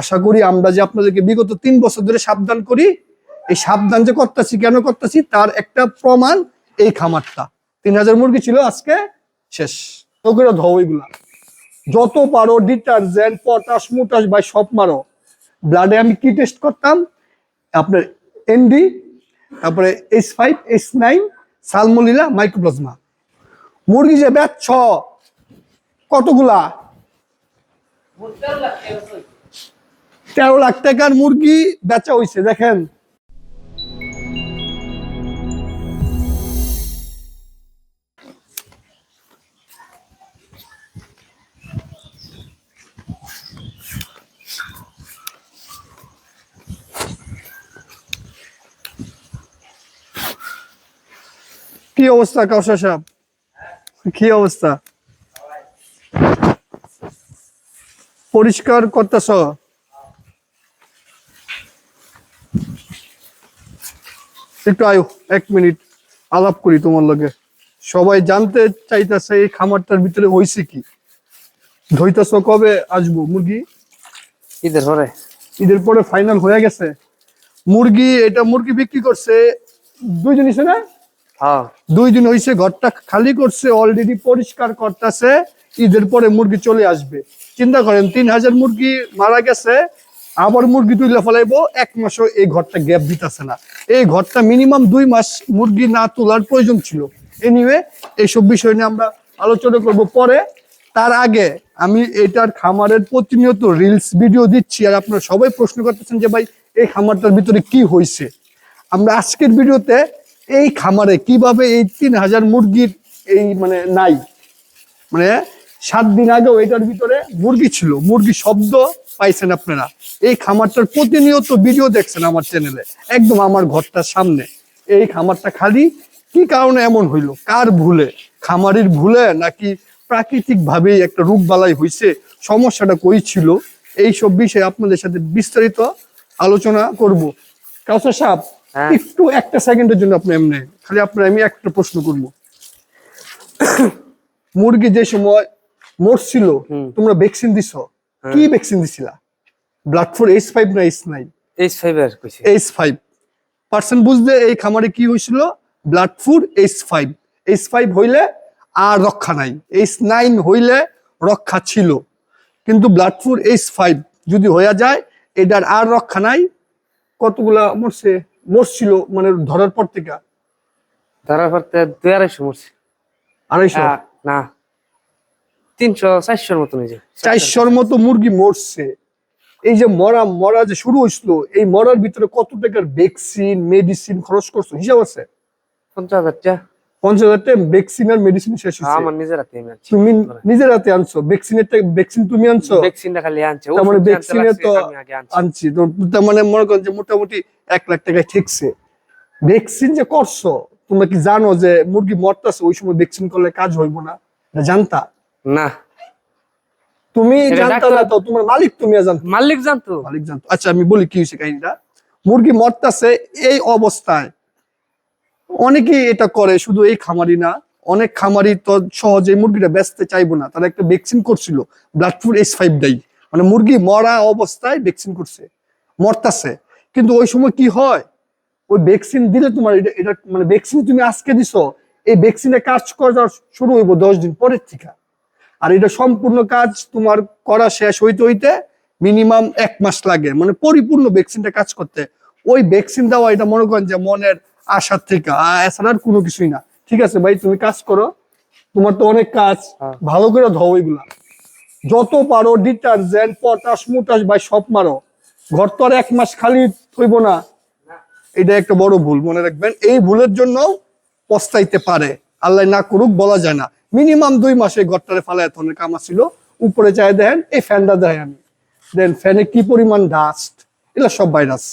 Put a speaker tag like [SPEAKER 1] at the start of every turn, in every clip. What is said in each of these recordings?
[SPEAKER 1] আশা করি আমরা যে আপনাদেরকে বিগত তিন বছর ধরে সাবধান করি, এই সাবধান যে করতেছি, কেন করতেছি, তার একটা প্রমাণ এই খামারটা। তিন হাজার মুরগি ছিল, আজকে শেষ। ওগুলো ধো ওইগুলা যত পারো ডিটারজেন্ট, পটাশ, মুটাশ বা সব মারো। ব্লাডে আমি কি টেস্ট করতাম? আপনার এনডি, তারপরে H five, H nine salmonella mycoplasma. মুরগি যে বেচছ কতগুলা? তেরো লাখ টাকার মুরগি বেচা হইছে, দেখেন। কি অবস্থা, কাউসার সাহেব? কি অবস্থা? পরিষ্কার করতেছ? একটু আয়ো এক মিনিট আলাপ করি তোমার লগে। সবাই জানতে চাইতেছে এই খামারটার ভিতরে হয়েছে কি। ধইতেছ কবে আসব মুরগি?
[SPEAKER 2] ঈদের পরে।
[SPEAKER 1] ঈদের পরে ফাইনাল হয়ে গেছে। মুরগি এটা মুরগি বিক্রি করছে দুইজন হিসেবে না?
[SPEAKER 2] হ্যাঁ।
[SPEAKER 1] দুই দিন হয়েছে ঘরটা খালি করছে অলরেডি পরিষ্কার করতেছে ঈদের পরে মুরগি চলে আসবে। চিন্তা করেন তিন হাজার মুরগি মারা গেছে আবার মুরগি তুলে ফেলাইবো। এক মাসও এই ঘরটা গ্যাপ দিতেছে না। এই ঘরটা মিনিমাম দুই মাস মুরগি না তোলার প্রয়োজন ছিল। এনিওয়ে এইসব বিষয় নিয়ে আমরা আলোচনা করব পরে। তার আগে আমি এটার খামারের প্রতিনিয়ত রিলস ভিডিও দিচ্ছি। আর আপনারা সবাই প্রশ্ন করতেছেন যে, ভাই, এই খামারটার ভিতরে কি হয়েছে আমরা আজকের ভিডিওতে এই খামারে কীভাবে এই তিন হাজার মুরগির এই মানে নাই? মানে সাত দিন আগেও এটার ভিতরে মুরগি ছিল। মুরগি শব্দ পাইছেন আপনারা। এই খামারটার প্রতিনিয়ত ভিডিও দেখছেন আমার চ্যানেলে একদম আমার ঘরটার সামনে। এই খামারটা খালি কি কারণে এমন হইল? কার ভুলে? খামারির ভুলে নাকি প্রাকৃতিক ভাবেই একটা রোগ বালাই হয়েছে সমস্যাটা কই ছিল? এই সব বিষয়ে আপনাদের সাথে বিস্তারিত আলোচনা করব। কাউসার সাহেব
[SPEAKER 2] হ্যাঁ।
[SPEAKER 1] একটু একটা সেকেন্ডের জন্য আপনি এমনি খালি আপনার আমি একটা প্রশ্ন করব। মুরগি যে সময় মরছিল তোমরা ভ্যাকসিন দিছ? কি ভ্যাকসিন দিছিলা? ব্লাড ফোর এইচ ফাইভ না এইচ নাইন
[SPEAKER 2] এইচ ফাইভের কইছে।
[SPEAKER 1] এইচ ফাইভ পার্সেন্ট বুঝতে এই খামারে কি হয়েছিল blood food H five H five হইলে আর রক্ষা নাই। এইচ নাইন হইলে রক্ষা ছিল। কিন্তু ব্লাড ফুড এইচ ফাইভ যদি হইয়া যায় এটার আর রক্ষা নাই। কতগুলা মরছে? মরছিল মানে ধরার পর থেকে।
[SPEAKER 2] ধরার পর তে দুই আড়াইশো মরছে।
[SPEAKER 1] আড়াইশো?
[SPEAKER 2] না। তিনশো চারশোর হয়েছে
[SPEAKER 1] চারশোর মতো মুরগি মরছে। এই যে মরা মরা যে শুরু হয়েছিল এই মরার ভিতরে কত টাকার ভ্যাকসিন মেডিসিন খরচ করছ? হিসাব আছে?
[SPEAKER 2] পঞ্চাশ হাজার টাকা।
[SPEAKER 1] পঞ্চাশ হাজার টাকা ভ্যাকসিন আর মেডিসিন শেষ হয়েছে।
[SPEAKER 2] আমার নিজের হাতে
[SPEAKER 1] তুমি নিজের হাতে আনছো? ভ্যাকসিনের ভ্যাকসিন তুমি আনছো?
[SPEAKER 2] ভ্যাকসিনটা খালি আনছে।
[SPEAKER 1] তার মানে ভ্যাকসিনে তো
[SPEAKER 2] আনছি।
[SPEAKER 1] তার মানে মনে করেন যে মোটামুটি এক লাখ টাকায় ঠিকছে। ভ্যাকসিন যে করছ তোমরা কি জানো যে মুরগি মরতাছে ওই সময় ভ্যাকসিন করলে কাজ হইব না জানতা?
[SPEAKER 2] না।
[SPEAKER 1] তুমি জানতা না তো তোমার মালিক তুমি জানতো।
[SPEAKER 2] মালিক জানতো।
[SPEAKER 1] মালিক জানতো। আচ্ছা আমি বলি কি হয়েছে কাহিনীটা? মুরগি মরতেছে এই অবস্থায়। অনেকেই এটা করে শুধু এই খামারি না। অনেক খামারি তো সহজে মুরগিটা বেচতে চাইব না। তারা একটা ভ্যাকসিন করছিল blood food H five die মানে মুরগি মরা অবস্থায় ভ্যাকসিন করছে মরতাছে। কিন্তু ওই সময় কি হয়? ওই ভ্যাকসিন দিলে তোমার এটা এটা মানে ভ্যাকসিন তুমি আজকে দিছো এই ভ্যাকসিনে কাজ করা শুরু হইব দশ দিন পরের থেকে। আর এটা সম্পূর্ণ কাজ তোমার করা শেষ হইতে হইতে মিনিমাম এক মাস লাগে। মানে পরিপূর্ণ ভ্যাকসিনটা কাজ করতে। ওই ভ্যাকসিন দেওয়া এটা মনে করেন যে মনের আশার থেকে। এছাড়া আর কোনো কিছুই না। ঠিক আছে ভাই তুমি কাজ করো। তোমার তো অনেক কাজ।
[SPEAKER 2] হ্যাঁ।
[SPEAKER 1] ভালো করে ধো ওইগুলা। যত পারো ডিটারজেন্ট পটাশ মুটাশ ভাই সব মারো। ঘর তো আর এক মাস খালি থইব না। এটা একটা বড় ভুল মনে রাখবেন। এই ভুলের জন্য পস্তাইতে পারে। আল্লাহ না করুক বলা যায় না। মিনিমাম দুই মাসে ঘরটারে ফালায় ধরনের কামা ছিল উপরে চাই দেখেন, এই ফ্যানটা দেখেন দেন ফ্যানে কি পরিমাণ ডাস্ট এগুলো সব ভাইরাস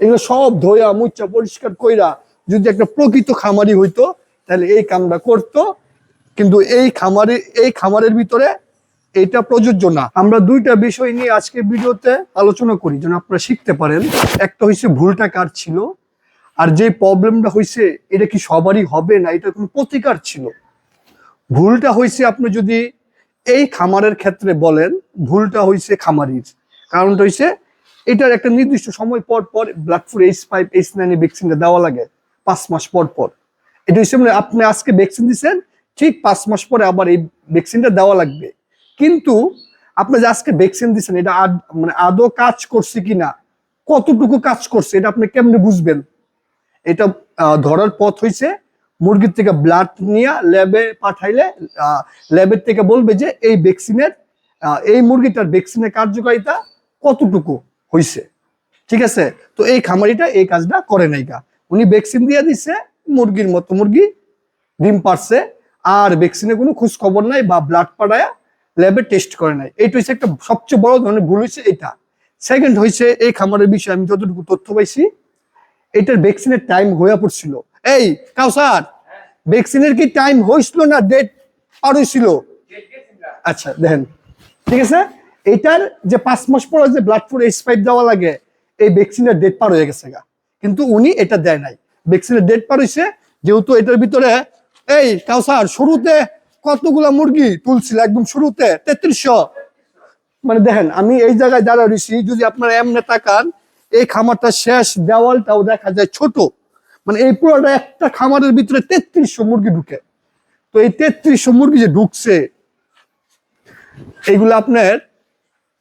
[SPEAKER 1] এগুলো সব ধোয়া মুচ্চা পরিষ্কার কইরা যদি একটা প্রকৃত খামারি হইতো, তাহলে এই কামটা করতো। কিন্তু এই খামারে, এই খামারের ভিতরে এটা প্রযোজ্য না। আমরা দুইটা বিষয় নিয়ে আজকে ভিডিওতে আলোচনা করি, যেন আপনারা শিখতে পারেন। একটা হচ্ছে ভুলটা কার ছিল, আর যে প্রবলেমটা হয়েছে এটা কি সবারই হবে না? এটা কোনো প্রতিকার ছিল? ভুলটা হয়েছে আপনি যদি এই খামারের ক্ষেত্রে বলেন, ভুলটা হয়েছে খামারির। কারণটা হচ্ছে এটার একটা নির্দিষ্ট সময় পর পর blood four H five H nine ভ্যাকসিনটা দেওয়া লাগে, পাঁচ মাস পর পর। এটা হচ্ছে মানে আপনি আজকে ভ্যাকসিন দিচ্ছেন ঠিক পাঁচ মাস পরে আবার এই ভ্যাকসিনটা দেওয়া লাগবে। কিন্তু আপনি যে আজকে ভ্যাকসিন দিচ্ছেন এটা আদ- মানে আদৌ কাজ করছে কিনা, কতটুকু কাজ করছে, এটা আপনি কেমনে বুঝবেন? এটা ধরার পথ হয়েছে মুরগির থেকে ব্লাড নিয়ে ল্যাবে পাঠাইলে ল্যাবের থেকে বলবে যে এই ভ্যাকসিনের এই মুরগিটার ভ্যাকসিনের কার্যকারিতা কতটুকু হয়েছে ঠিক আছে? তো এই খামারিটা এই কাজটা করে নাই গা। উনি ভ্যাকসিন দিয়ে দিছে, মুরগির মতো মুরগি, ডিম পারছে আর ভ্যাকসিনের কোনো খোঁজ খবর নাই বা ব্লাড পাঠায় ল্যাবে টেস্ট করে নাই। এইটা হচ্ছে একটা সবচেয়ে বড় ধরনের ভুল হয়েছে এটা সেকেন্ড হয়েছে এই খামারের বিষয়ে আমি যতটুকু তথ্য পাইছি, এটার ভ্যাকসিনের টাইম হয়ে পড়ছিল। এই, কাউসার ভ্যাকসিনের কি টাইম হয়েছিল না ডেট পার হয়েছিল আচ্ছা দেখেন, ঠিক আছে? এটার যে পাঁচ মাস পর যে ব্লাড ফোর এইচ ফাইভ দেওয়া লাগে, এই ভ্যাকসিনের ডেট পার হয়ে গেছে গা। কিন্তু উনি এটা দেয় নাই। ভ্যাকসিনের ডেট পার হয়েছে যেহেতু এটার ভিতরে, এই, কাউসার, শুরুতে কতগুলা মুরগি তুলছিল? একদম শুরুতে, তেত্রিশশো। মানে দেখেন, আমি এই জায়গায় দাঁড়া রয়েছি যদি আপনারা এমনি তাকান, এই খামারটা শেষ দেওয়ালটাও দেখা যায় ছোট। মানে এই পুরোটা একটা খামারের ভিতরে তেত্রিশশো মুরগি ঢুকে। তো এই তেত্রিশশো মুরগি যে ঢুকছে, এইগুলো আপনার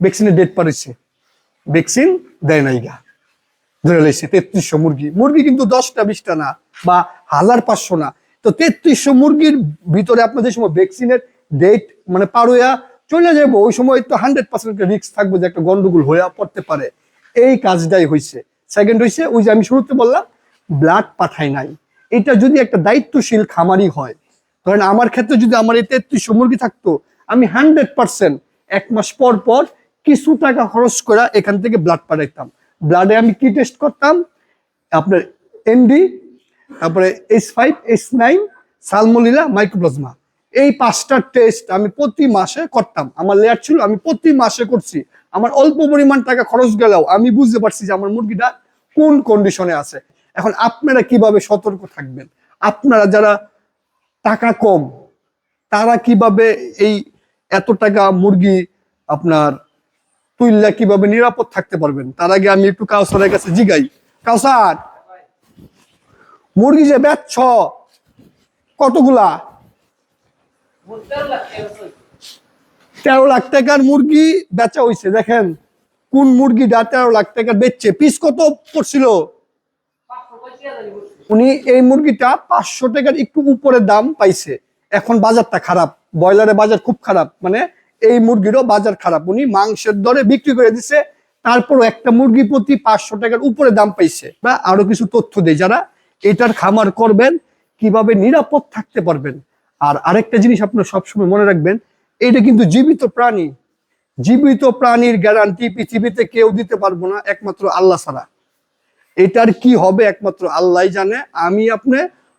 [SPEAKER 1] ভ্যাকসিনের ডেট পারেছে ভ্যাকসিন দেয় নাই গা। ধরে লাইছে তেত্রিশশো মুরগি। মুরগি কিন্তু দশটা, বিশটা না, বা হাজার পাঁচশো না। তো তেত্রিশশো মুরগির ভিতরে আপনার যে সময় ভ্যাকসিনের ডেট মানে পার হইয়া চলে যাব ওই সময় তো হান্ড্রেড পার্সেন্ট রিস্ক থাকবে যে একটা গন্ডগোল হয়ে পড়তে পারে। এই কাজটাই হয়েছে সেকেন্ড হয়েছে ওই যে আমি শুরুতে বললাম ব্লাড পাঠায় নাই। এটা যদি একটা দায়িত্বশীল খামারি হয়, ধরেন আমার ক্ষেত্রে যদি আমার এই তেত্রিশশো মুরগি থাকতো, আমি হান্ড্রেড পার্সেন্ট এক মাস পর পর কিছু টাকা খরচ করে এখান থেকে ব্লাড পাঠাইতাম। ব্লাডে আমি কি টেস্ট করতাম? আপনার এনডি তারপরে H five H nine salmonella mycoplasma এই পাঁচটা টেস্ট আমি প্রতি মাসে করতাম। আমার লেয়ার ছিল, আমি প্রতি মাসে করছি। আমার অল্প পরিমাণ টাকা খরচ গেলেও আমি বুঝতে পারছি যে আমার মুরগিটা কোন কন্ডিশনে আছে। এখন আপনারা কীভাবে সতর্ক থাকবেন? আপনারা যারা টাকা কম, তারা কীভাবে এই এত টাকা মুরগি আপনার তুইল্লা কীভাবে নিরাপদ থাকতে পারবেন? তার আগে আমি একটু কাউসারের কাছে জিগাই। কাউসার, মুরগি যে বেচছ, কতগুলা? তেরো লাখ টাকার মুরগি বেচা হয়েছে দেখেন। কোন মুরগিটা তেরো লাখ টাকার বেচছে? পিস কত পড়ছিল? উনি এই মুরগিটা পাঁচশো টাকার একটু উপরে দাম পাইছে। এখন বাজারটা খারাপ, ব্রয়লারের বাজার খুব খারাপ মানে এই মুরগিরও বাজার খারাপ। উনি মাংসের দরে বিক্রি করে দিছে তারপর একটা মুরগি প্রতি পাঁচশো টাকার উপরে দাম পাইছে। বা আরও কিছু তথ্য দেয় যারা এটার খামার করবেন, কীভাবে নিরাপদ থাকতে পারবেন। আর আরেকটা জিনিস আপনার সবসময় মনে রাখবেন, এটা কিন্তু জীবিত প্রাণী। জীবিত প্রাণীর গ্যারান্টি পৃথিবীতে কেউ দিতে পারব না, একমাত্র আল্লাহ ছাড়া। এটার কি হবে একমাত্র আল্লাহ জানে। আমি আপনি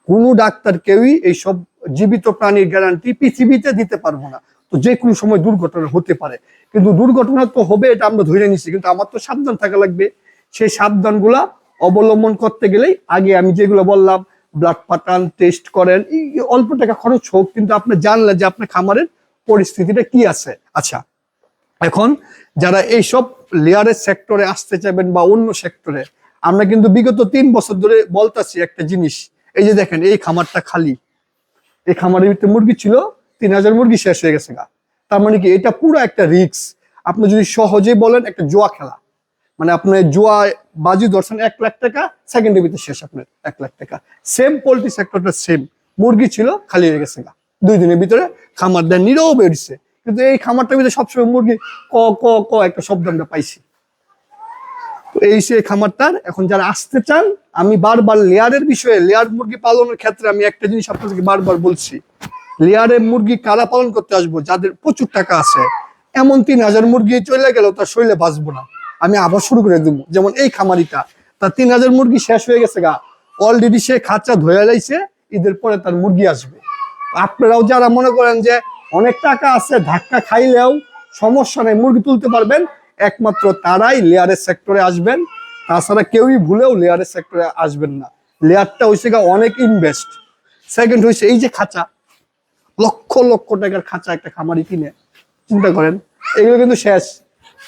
[SPEAKER 1] কোনো ডাক্তার কেউই এইসব জীবিত প্রাণীর গ্যারান্টি পৃথিবীতে দিতে পারব না। তো যে কোনো সময় দুর্ঘটনা হতে পারে। কিন্তু দুর্ঘটনা তো হবে, এটা আমরা ধরে নিচ্ছি কিন্তু আমার তো সাবধান থাকা লাগবে। সেই সাবধানগুলা অবলম্বন করতে গেলেই আগে আমি যেগুলো বললাম ব্লাড পাঠান টেস্ট করেন অল্প টাকা খরচ হোক, কিন্তু আপনি জানলেন যে আপনার খামারের পরিস্থিতিটা কি আছে। আচ্ছা এখন যারা এইসব লেয়ারের সেক্টরে আসতে চাইবেন বা অন্য সেক্টরে আমরা কিন্তু বিগত তিন বছর ধরে বলতাছি একটা জিনিস। এই যে দেখেন, এই খামারটা খালি। এই খামারের ভিতরে মুরগি ছিল, তিন হাজার মুরগি শেষ হয়ে গেছে গা। তার মানে কি, এটা পুরো একটা রিক্স আপনি যদি সহজেই বলেন, একটা জোয়া খেলা। মানে আপনি জুয়া বাজি ধরছেন এক লাখ টাকা সেকেন্ডের ভিতরে শেষ আপনার এক লাখ টাকা। সেম পোলট্রি সেক্টরটা সেম মুরগি ছিল, খালি হয়ে গেছে গা। দুই দিনের ভিতরে খামার দেন, নীরব বেরিয়েছে কিন্তু এই খামারটার ভিতরে সবসময় মুরগি ক ক ক একটা শব্দ আমরা পাইছি। এই সে খামারটার। এখন যারা আসতে চান, আমি বারবার লেয়ারের বিষয়ে, লেয়ার মুরগি পালনের ক্ষেত্রে আমি একটা জিনিস আপনাদেরকে বারবার বলছি। লেয়ারের মুরগি কারা পালন করতে আসব, যাদের প্রচুর টাকা আছে, এমন তিন হাজার মুরগি চলে গেল তার শরীরে বাঁচবো না। আমি আবার শুরু করে দেবো। যেমন এই খামারিটা, তার তিন হাজার মুরগি শেষ হয়ে গেছে গা। অলরেডি সে খাঁচা ধরে লাইছে, ঈদের পরে তার মুরগি আসবে। আপনারাও যারা মনে করেন যে অনেক টাকা আছে, ধাক্কা খাইলেও সমস্যা নেই, মুরগি তুলতে পারবেন একমাত্র তারাই লেয়ারের সেক্টরে আসবেন। তাছাড়া কেউই ভুলেও লেয়ারের সেক্টরে আসবেন না। লেয়ারটা হয়েছে গা অনেক ইনভেস্ট সেকেন্ড হয়েছে এই যে খাঁচা। লক্ষ লক্ষ টাকার খাঁচা একটা খামারি কিনে। চিন্তা করেন, এগুলো কিন্তু শেষ।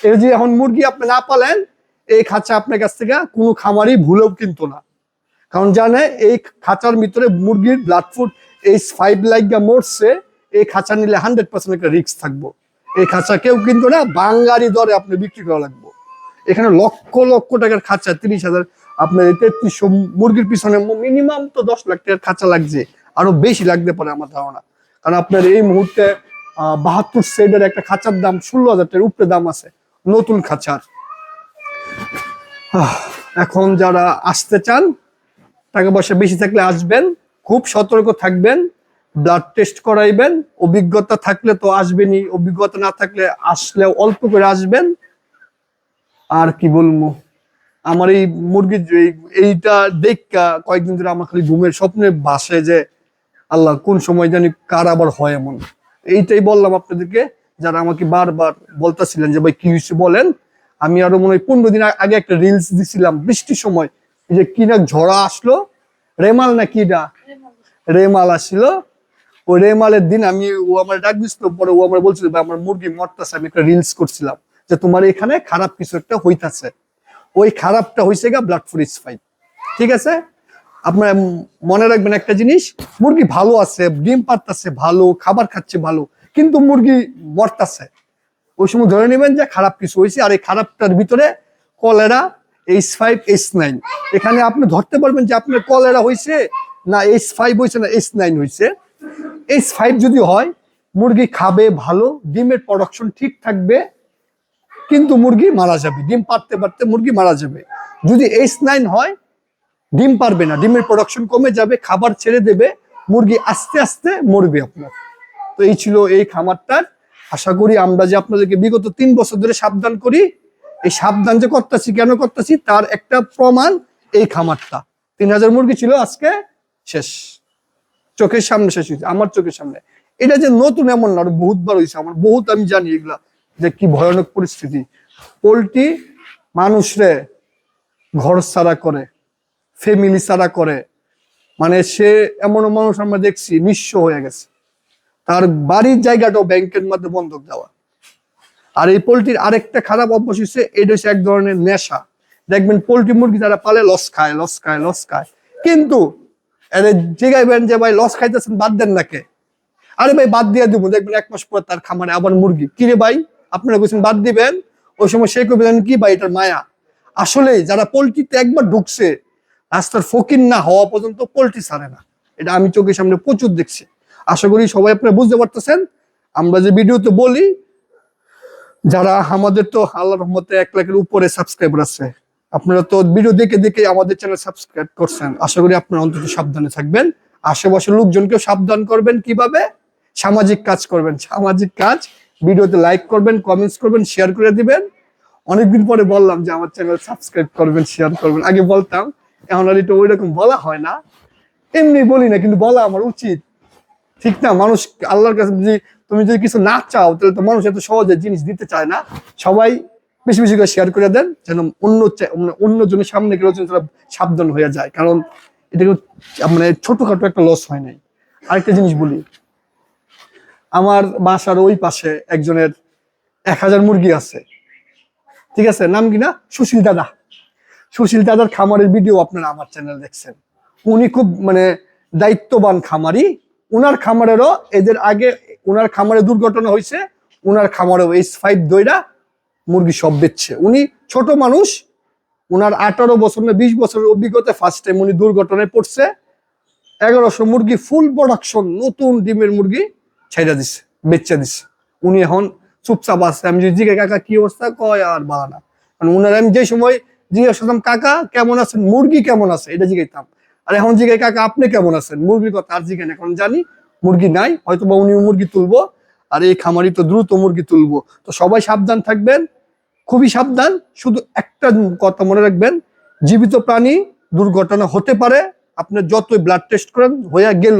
[SPEAKER 1] এই যে এখন মুরগি আপনি না পালেন, এই খাঁচা আপনার কাছ থেকে কোনো খামারই ভুলেও কিন্তু না। কারণ জানে, এই খাঁচার ভিতরে মুরগির ব্লাড ফুড এই ফাইভ লাইগা মরছে, এই খাঁচা নিলে হান্ড্রেড পার্সেন্ট একটা রিস্ক থাকব। এই খাঁচা কেউ কিন্তু না, বাঙালি দরে আপনি বিক্রি করা লাগবে। এখানে লক্ষ লক্ষ টাকার খাঁচা, তিরিশ হাজার, আপনার তেত্রিশশো মুরগির পিছনে মিনিমাম তো দশ লাখ টাকার খাঁচা লাগছে, আরও বেশি লাগতে পারে আমার ধারণা। কারণ আপনার এই মুহূর্তে বাহাত্তর সেডের একটা খাঁচার দাম ষোলো হাজার টাকার উপরে দাম আছে, নতুন খাঁচার। এখন যারা আসতে চান, টাকা পয়সা বেশি থাকলে আসবেন, খুব সতর্ক থাকবেন। ব্লাড টেস্ট করাইবেন অভিজ্ঞতা থাকলে তো আসবেনই অভিজ্ঞতা না থাকলে আসলে অল্প করে আসবেন। আর কি বলব আমার এই মুরগির এই- এইটা দেখা কয়েকদিন ধরে আমার খালি ঘুমের স্বপ্নে বাসে যে আল্লাহ কোন সময় জানি কার আবার হয় এমন। এইটাই বললাম আপনাদেরকে যারা আমাকে বারবার বলতেছিলেন যে ভাই কি হয়েছে বলেন? আমি আরও মনে হয় পনেরো দিন আগে একটা রিলস দিছিলাম বৃষ্টির সময় যে কি না ঝড়া আসলো রেমাল না কিটা রেমাল। আসছিল ওই রেমালের দিন আমি, ও আমার ডাক দিছিল, পরে ও আমার বলছিল আমার মুরগি মরতেছে, আমি একটা রিলস করছিলাম যে তোমার এখানে খারাপ কিছু একটা হইতাছে। ওই খারাপটা হয়েছে গা ব্লাড ফ্রিজ ফাইভ ঠিক আছে? আপনার মনে রাখবেন একটা জিনিস, মুরগি ভালো আছে, ডিম পারতাছে, ভালো, খাবার খাচ্ছে ভালো, কিন্তু মুরগি মরতাছে। ওই সময় ধরে নেবেন যে খারাপ কিছু হয়েছে আর এই খারাপটার ভিতরে cholera H five H nine এখানে আপনি ধরতে পারবেন যে আপনার কলেরা হয়েছে না এইচ ফাইভ হয়েছে না এইচ নাইন হয়েছে এইচ ফাইভ যদি হয়, মুরগি খাবে ভালো, ডিমের প্রোডাকশন ঠিক থাকবে, কিন্তু মুরগি মারা যাবে। ডিম পারতে পারতে মুরগি মারা যাবে। যদি এইচ নাইন হয়, ডিম পারবে না। ডিমের প্রোডাকশন কমে যাবে, খাবার ছেড়ে দেবে, মুরগি আস্তে আস্তে মরবে আপনার। তো এই ছিল এই খামারটার আশা করি আমরা যে আপনাদেরকে বিগত তিন বছর ধরে সাবধান করি, এই সাবধান যে করতেছি, কেন করতেছি, তার একটা প্রমাণ এই খামারটা। তিন হাজার মুরগি ছিল আজকে, শেষ। চোখের সামনে শেষ হয়েছে, আমার চোখের সামনে। এটা যে নতুন এমন না বহুতবার হয়েছে, আমার বহুত আমি জানি এগুলা, যে কি ভয়ানক পরিস্থিতি। পোলট্রি মানুষরে ঘর ছাড়া করে ফ্যামিলি ছাড়া করে মানে সে এমন মানুষ আমরা দেখছি, নিঃস্ব হয়ে গেছে। তার বাড়ির জায়গাটাও ব্যাংকের মধ্যে বন্ধক দেওয়া। আর এই পোলট্রির আরেকটা খারাপ অভ্যাস হচ্ছে এটা হচ্ছে এক ধরনের নেশা। দেখবেন পোলট্রি মুরগি যারা পালে, লস খায় লস খায় লস খায়। কিন্তু এদের জিগাইবেন যে, ভাই লস খাইতেছেন, বাদ দেন নাকে? আরে ভাই, বাদ দিয়ে দিব। দেখবেন এক মাস পর তার খামারে আবার মুরগি। কিরে ভাই, আপনারা বলছেন বাদ দিবেন? ওই সময় সে কবেন কি ভাই, এটার মায়া? আসলে যারা পোলট্রিতে একবার ঢুকছে, রাস্তার ফকির না হওয়া পর্যন্ত পোলট্রি ছাড়ে না। এটা আমি চোখের সামনে প্রচুর দেখছি। আশা করি সবাই আপনারা বুঝতে পারতেছেন। আমরা যে ভিডিওতে বলি, যারা আমাদের তো আল্লাহ রহমতে এক লাখের উপরে সাবস্ক্রাইবার আছে আপনারা তো ভিডিও দেখে দেখে আমাদের চ্যানেল সাবস্ক্রাইব করছেন। আশা করি আপনারা অন্তত সাবধানে থাকবেন। আশেপাশের লোকজনকেও সাবধান করবেন কীভাবে? সামাজিক কাজ করবেন। সামাজিক কাজ। ভিডিওতে লাইক করবেন কমেন্টস করবেন শেয়ার করে দিবেন। অনেকদিন পরে বললাম যে আমার চ্যানেল সাবস্ক্রাইব করবেন শেয়ার করবেন। আগে বলতাম, এখন আর এটা ওইরকম বলা হয় না। এমনি বলি না, কিন্তু বলা আমার উচিত। ঠিক না? মানুষ আল্লাহর কাছে যদি, তুমি যদি কিছু না চাও, তাহলে তো মানুষ এত সহজে জিনিস দিতে চায় না। সবাই বেশি বেশি করে শেয়ার করে দেন যেন অন্য মানে অন্য জনের সামনে গেলেও যেন তারা সাবধান হয়ে যায়। কারণ এটা মানে ছোটখাটো একটা লস হয় নাই। আরেকটা জিনিস বলি। আমার বাসার ওই পাশে একজনের এক হাজার মুরগি আছে। ঠিক আছে? নাম কি না? সুশীল দাদা। সুশীল দাদার খামারের ভিডিও আপনারা আমার চ্যানেল দেখছেন। উনি খুব মানে দায়িত্ববান খামারি। উনার খামারেরও এদের আগে, উনার খামারে দুর্ঘটনা হয়েছে। উনার খামারেও এইচ ফাইভ দইরা মুরগি সব বেচছে। উনি ছোট মানুষ, উনার আঠারো বছর না বিশ বছরের অভিজ্ঞতা ফার্স্ট টাইম উনি দুর্ঘটনায় পড়ছে। এগারোশো মুরগি ফুল প্রোডাকশন নতুন ডিমের মুরগি ছেড়ে দিচ্ছে বেচে দিচ্ছে উনি এখন চুপচাপ আসছে আমি যদি কাকা কি অবস্থা? কয় আর বাড়া না। উনার আমি যে সময় জিজ্ঞেস করতাম, কাকা, কেমন আছেন? মুরগি কেমন আছে? এটা জিজ্ঞাইতাম আর এখন জিজ্ঞাই কাকা, আপনি কেমন আছেন? মুরগির কথা আর জিজ্ঞেন এখন জানি মুরগি নাই হয়তো বা উনি মুরগি তুলবো। আর এই খামারি তো দ্রুত মুরগি তুলবো। তো সবাই সাবধান থাকবেন। খুবই সাবধান। শুধু একটা কথা মনে রাখবেন, জীবিত প্রাণী দুর্ঘটনা হতে পারে, আপনি যতই ব্লাড টেস্ট করেন, হয়ে গেল।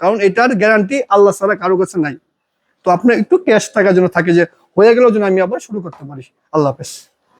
[SPEAKER 1] কারণ এটার গ্যারান্টি আল্লাহ ছাড়া কারও কাছে নাই। তো আপনার একটু ক্যাশ থাকার জন্য থাকে যে, হয়ে গেলেও যেন আমি আবার শুরু করতে পারি। আল্লাহ হাফেজ।